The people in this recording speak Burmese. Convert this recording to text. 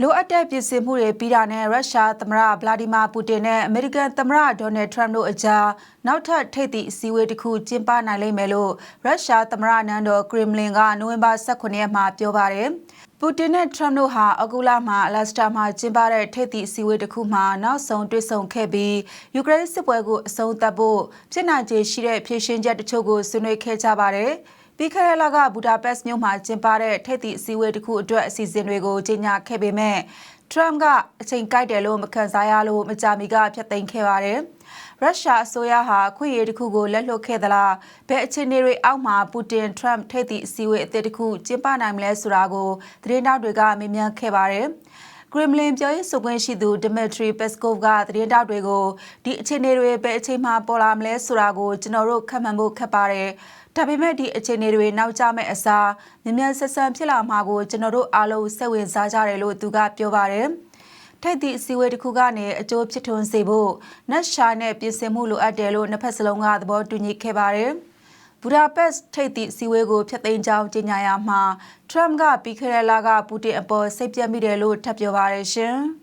လိုအပ်တဲ့ပြင်ဆင်မှုတွေပြီးတာနဲ့ရုရှားသမ္မတဗလာဒီမာပူတင်နဲ့အမေရိကန်သမ္မတဒေါ်နယ်ထရမ့်တို့အကြားနောက်ထပ်ထိပ်သည့်အစည်းအဝေးတစ်ခုကျင်းပနိုင်လိမ့်မယ်လို့ရုရှားသမ္မတနန်းတော်ကရင်မလင်ကနိုဝင်ဘာ18ရက်မှာပြောပါတယ်။ပူတင်နဲ့ထရမ့်တို့ဟာအကူလာမှာအလက်စတာမှာကျင်းပတဲ့ထိပ်သည့်အစည်းအဝေးတစ်ခုမှာနောက်ဆုံးတွေ့ဆုံခဲ့ပြီးယူကရိန်းစစ်ပွဲကိုအဆုံးသတ်ဖို့ပြည်နာကျရှိတဲ့ဖြည့်ရှင်းချက်တချို့ကိုဆွေးနွေးခဲ့ကြပါတယ်။ ပြီးခဲ့တဲ့လကဘူဒါပက်စ်မြို့မှာကျင်းပတဲ့ထိပ်သည့်အစည်းအဝေးတစ်ခုအတွက်အစီအစဉ်တွေကိုကြေညာခဲ့ပေမဲ့ထရမ့်ကအချိန်ကိုက်တယ်လို့မခံစားရလို့မကြာမီကဖျက်သိမ်းခဲ့ပါတယ်။ရုရှားအစိုးရဟာခွင့်ရတစ်ခုကိုလက်လွတ်ခဲ့သလားဘယ်အခြေအနေတွေအောက်မှာပူတင်ထရမ့်ထိပ်သည့်အစည်းအဝေးအသစ်တစ်ခုကျင်းပနိုင်မလဲဆိုတာကိုသတင်းတောက်တွေကမေးမြန်းခဲ့ပါတယ်။ ကရမလင်ပြောရေးဆိုခွင့်ရှိသူဒမက်ထရီပက်စကော့ဗ်ကသတင်းတောက်တွေကိုဒီအခြေအနေတွေပဲအချိန်မှပေါ်လာမလဲဆိုတာကိုကျွန်တော်တို့ခန့်မှန်းဖို့ခက်ပါတယ်။ဒါပေမဲ့ဒီအခြေအနေတွေနောက်ကျမဲ့အစားမြ мян ဆက်ဆန်းဖြစ်လာမှာကိုကျွန်တော်တို့အားလုံးစိတ်ဝင်စားကြတယ်လို့သူကပြောပါတယ်။ထိုက်သည့်အစည်းအဝေးတစ်ခုကနေအကျိုးဖြစ်ထွန်းစေဖို့နက်ရှာနဲ့ပြင်ဆင်မှုလိုအပ်တယ်လို့နှစ်ဖက်စလုံးကသဘောတူညီခဲ့ပါတယ်။ ဘူဒါပက်စ်ထိပ်သည့်စီဝေးကိုဖျက်သိမ်းကြောင်းကြေညာရမှာထရမ့်ကပြီးခဲ့တဲ့လကပူတင်အပေါ်စိတ်ပြတ်မိတယ်လို့ထပ်ပြောပါတယ်ရှင်။